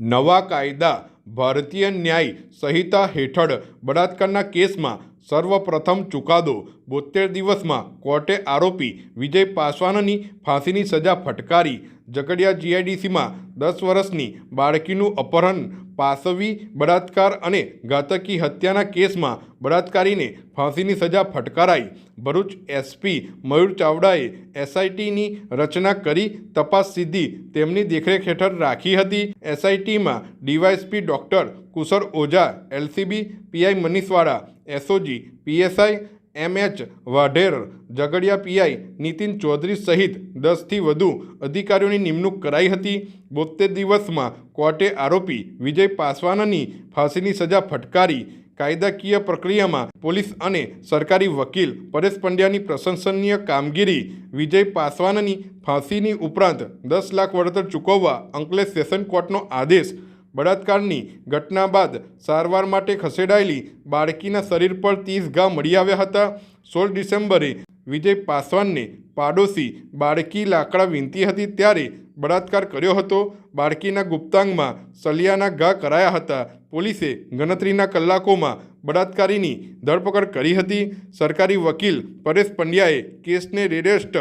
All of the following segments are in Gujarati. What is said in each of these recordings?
નવા કાયદા ભારતીય ન્યાય સંહિતા હેઠળ બળાત્કારના કેસમાં સર્વપ્રથમ ચુકાદો બોતેર દિવસમાં કોર્ટે આરોપી વિજય પાસવાનની ફાંસીની સજા ફટકારી. ઝઘડિયા જીઆઈડીસીમાં દસ વર્ષની બાળકીનું અપહરણ, પાસવી, બળાત્કાર અને ઘાતકી હત્યાના કેસમાં બળાત્કારીને ફાંસીની સજા ફટકારાઈ. ભરૂચ એસપી મયુર ચાવડાએ એસઆઈટીની રચના કરી તપાસ સીધી. તેમની દેખરેખ હેઠળ રાખી હતી. એસઆઈટીમાં DYSP doctor Kushal Ojha, LCB, PI મનીષવાળા, SOG, PSI MH Vadher, Jhagadia PI Nitin Chaudhary સહિત દસથી વધુ અધિકારીઓની નિમણૂક કરાઈ હતી. બોતેર દિવસમાં કોર્ટે આરોપી વિજય પાસવાનની ફાંસીની સજા ફટકારી. કાયદાકીય પ્રક્રિયામાં પોલીસ અને સરકારી વકીલ પરેશ પંડ્યાની પ્રશંસનીય કામગીરી વિજય પાસવાનની ફાંસીની ઉપરાંત દસ લાખ વળતર ચૂકવવા અંકલેશ સેશન કોર્ટનો આદેશ બળાત્કારની ઘટના બાદ સારવાર માટે ખસેડાયેલી બાળકીના શરીર પર ત્રીસ ઘા મળી આવ્યા હતા. સોળ ડિસેમ્બરે વિજય પાસવાનને પાડોશી બાળકી લાકડા વીંતી હતી ત્યારે બળાત્કાર કર્યો હતો. બાળકીના ગુપ્તાંગમાં સલિયાના ઘા કરાયા હતા. પોલીસે ગણતરીના કલાકોમાં બળાત્કારીની ધરપકડ કરી હતી. સરકારી વકીલ પરેશ પંડ્યાએ કેસને રેરેસ્ટ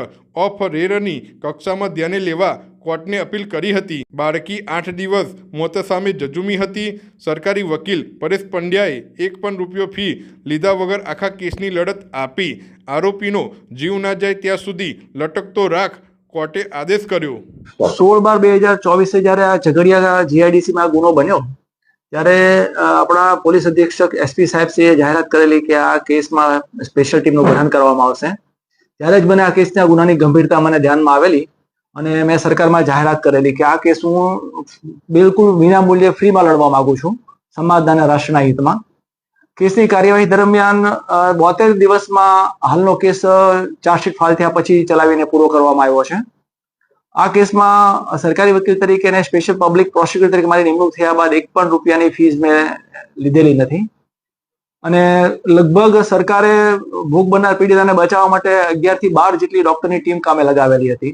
ઓફ રેરની કક્ષામાં ધ્યાને લેવા કોર્ટને અપીલ કરી હતી. બાળકી આઠ દિવસ મોત સામે જજુમી હતી. સરકારી વકીલ પરેશ પંડ્યાએ એક પણ રૂપિયો ફી લીધા વગર આખા કેસની લડત આપી. આરોપીનો જીવ ના જાય ત્યાં સુધી લટકતો રાખ કોર્ટે આદેશ કર્યો. સોળ બાર બે હજાર ચોવીસે જ્યારે આ ઝઘડિયા જીઆઈડીસીમાં ગુનો બન્યો, ત્યારે આપણા પોલીસ અધિક્ષક એસપી સાહેબ સાહેબશ્રીએ જાહેરાત કરેલી કે આ કેસમાં સ્પેશિયલ ટીમનું ગઠન કરવામાં આવશે. ત્યારે જ મને આ કેસના ગુનાની ગંભીરતા મને ધ્યાનમાં આવેલી. અને મેં સરકારમાં જાહેરાત કરેલી કે આ કેસ હું બિલકુલ વિના મૂલ્યે ફ્રીમાં લડવા માંગુ છું સમાજના રાષ્ટ્રના હિતમાં. કેસની કાર્યવાહી દરમિયાન બોતેર દિવસમાં હાલનો કેસ ચાર્જશીટ ફાઇલ થયા પછી ચલાવીને પૂરો કરવામાં આવ્યો છે. આ કેસમાં સરકારી વકીલ તરીકે અને સ્પેશિયલ પબ્લિક પ્રોસિક્યુટર તરીકે મારી નિમણૂક થયા બાદ એક પણ રૂપિયાની ફીસ મેં લીધેલી નથી. અને લગભગ સરકારે ભોગ બનનાર પીડિતાને બચાવવા માટે અગિયારથી બાર જેટલી ડોક્ટરની ટીમ કામે લગાવેલી હતી.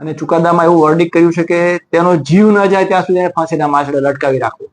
અને ચુકાદામાં એવું વર્ડિક કર્યું છે કે તેનો જીવ ન જાય ત્યાં સુધી એને ફાંસીના માછડે લટકાવી રાખવું.